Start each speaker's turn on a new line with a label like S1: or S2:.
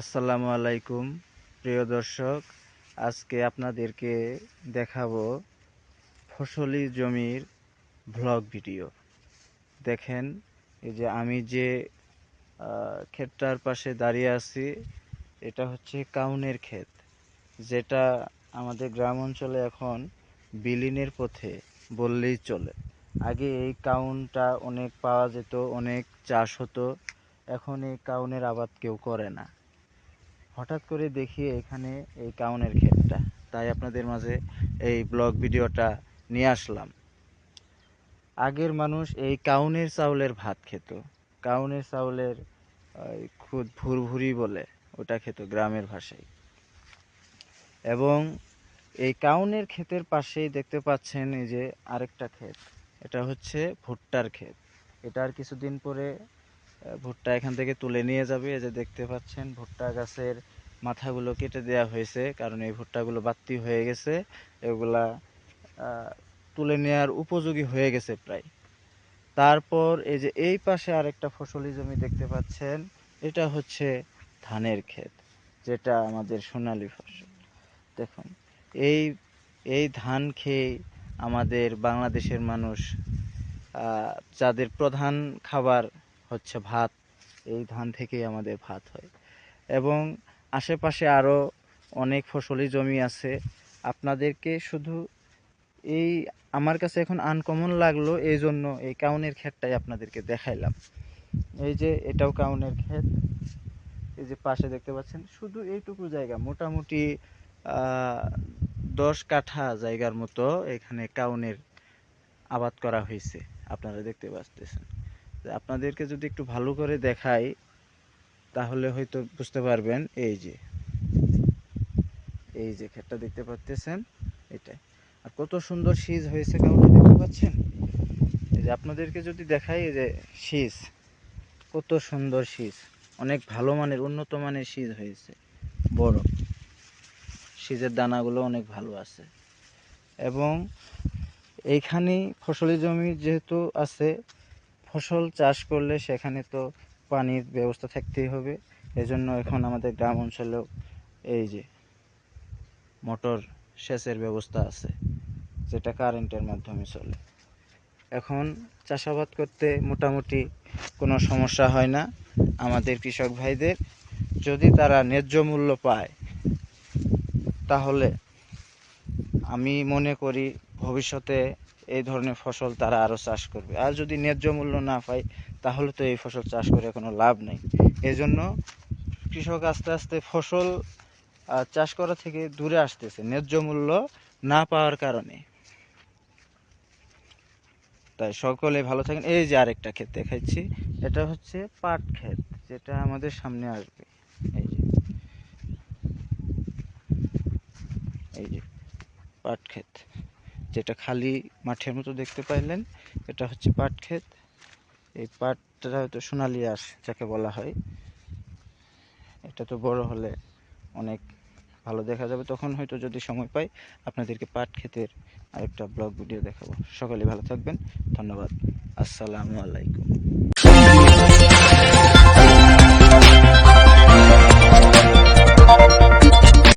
S1: আসসালামু আলাইকুম, প্রিয় দর্শক। আজকে আপনাদেরকে দেখাবো ফসলি জমির ভ্লগ ভিডিও দেখেন, এই যে আমি যে ক্ষেতটার পাশে দাঁড়িয়ে আছি, এটা হচ্ছে কাউনের ক্ষেত, যেটা আমাদের গ্রাম অঞ্চলে এখন বিলীনের পথে বললেই চলে। আগে এই কাউনটা অনেক পাওয়া যেত, অনেক চাষ হতো, এখন এই কাউনের আবাদ কেউ করে না। হঠাৎ করে দেখি এখানে এই কাউনের ক্ষেতটা। তাই আপনাদের মাঝে এই ব্লগ ভিডিওটা নিয়ে আসলাম। আগের মানুষ এই কাউনের চাউলের ভাত খেত। কাউনের চাউলের খুদ ভুরভুরি বলে, ওটা খেত গ্রামের ভাষায়। এবং এই কাউনের ক্ষেতের পাশেই দেখতে পাচ্ছেন এই যে আরেকটা ক্ষেত। এটা হচ্ছে ভুট্টার ক্ষেত। এটার কিছুদিন পরে ভুট্টা এখান থেকে তুলে নিয়ে যাবে। এই যে দেখতে পাচ্ছেন, ভুট্টা গাছের মাথাগুলো কেটে দেওয়া হয়েছে, কারণ এই ভুট্টাগুলো বাত্তি হয়ে গেছে। এগুলা তুলে নেওয়ার উপযোগী হয়ে গেছে প্রায়। তারপর এই যে এই পাশে আরেকটা ফসলি জমি দেখতে পাচ্ছেন, এটা হচ্ছে ধানের ক্ষেত, যেটা আমাদের সোনালী ফসল। দেখুন, এই এই ধান খেয়ে আমাদের বাংলাদেশের মানুষ যাদের প্রধান খাবার হচ্ছে ভাত, এই ধান থেকেই আমাদের ভাত হয়। এবং আশেপাশে আরও অনেক ফসলি জমি আছে। আপনাদেরকে শুধু এই আমার কাছে এখন আনকমন লাগল এই জন্য এই কাউনের ক্ষেতটাই আপনাদেরকে দেখাইলাম। এই যে এটাও কাউনের ক্ষেত। এই যে পাশে দেখতে পাচ্ছেন, শুধু এইটুকু জায়গা, মোটামুটি দশ কাঠা জায়গার মতো এখানে কাউনের আবাদ করা হয়েছে। আপনারা দেখতে পাচ্ছেন। আপনাদেরকে যদি একটু ভালো করে দেখাই, তাহলে হয়তো বুঝতে পারবেন। এই যে এই যে ক্ষেতটা দেখতে পাচ্ছেন এটাই আর কত সুন্দর শীষ হয়েছে কাউনটা দেখতে পাচ্ছেন? এই যে আপনাদেরকে যদি দেখাই, এই যে শীষ কত সুন্দর শীষ অনেক ভালো মানের, উন্নত মানের শীষ হয়েছে, বড়। শীষের দানাগুলো অনেক ভালো আছে। এবং এইখানে ফসলি জমি যেহেতু আছে ফসল চাষ করলে সেখানে তো পানির ব্যবস্থা থাকতেই হবে। এজন্য এখন আমাদের গ্রাম অঞ্চলেও এই যে মোটর সেচের ব্যবস্থা আছে, যেটা কারেন্টের মাধ্যমে চলে। এখন চাষাবাদ করতে মোটামুটি কোনো সমস্যা হয় না। আমাদের কৃষক ভাইদের যদি তারা ন্যায্য মূল্য পায়, তাহলে আমি মনে করি ভবিষ্যতে এই ধরনের ফসল তারা আরও চাষ করবে। আর যদি ন্যায্য মূল্য না পায়, তাহলে তো এই ফসল চাষ করে কোনো লাভ নেই। এজন্য কৃষক আস্তে আস্তে ফসল চাষ করা থেকে দূরে আসতেছে, ন্যায্য মূল্য না পাওয়ার কারণে। তাই সকলে ভালো থাকেন। এই যে আরেকটা ক্ষেত দেখাচ্ছি এটা হচ্ছে পাট ক্ষেত, যেটা আমাদের সামনে আসবে। এই যে এই যে পাট ক্ষেত। যেটা খালি মাঠের মতো দেখতে পাইলেন, এটা হচ্ছে পাট ক্ষেত। এই পাটটা হয়তো সোনালি আঁশ যাকে বলা হয়। এটা তো বড় হলে অনেক ভালো দেখা যাবে। তখন হয়তো যদি সময় পাই, আপনাদেরকে পাট ক্ষেতের আরেকটা ব্লগ ভিডিও দেখাবো। সকলে ভালো থাকবেন। ধন্যবাদ। আসসালামু আলাইকুম।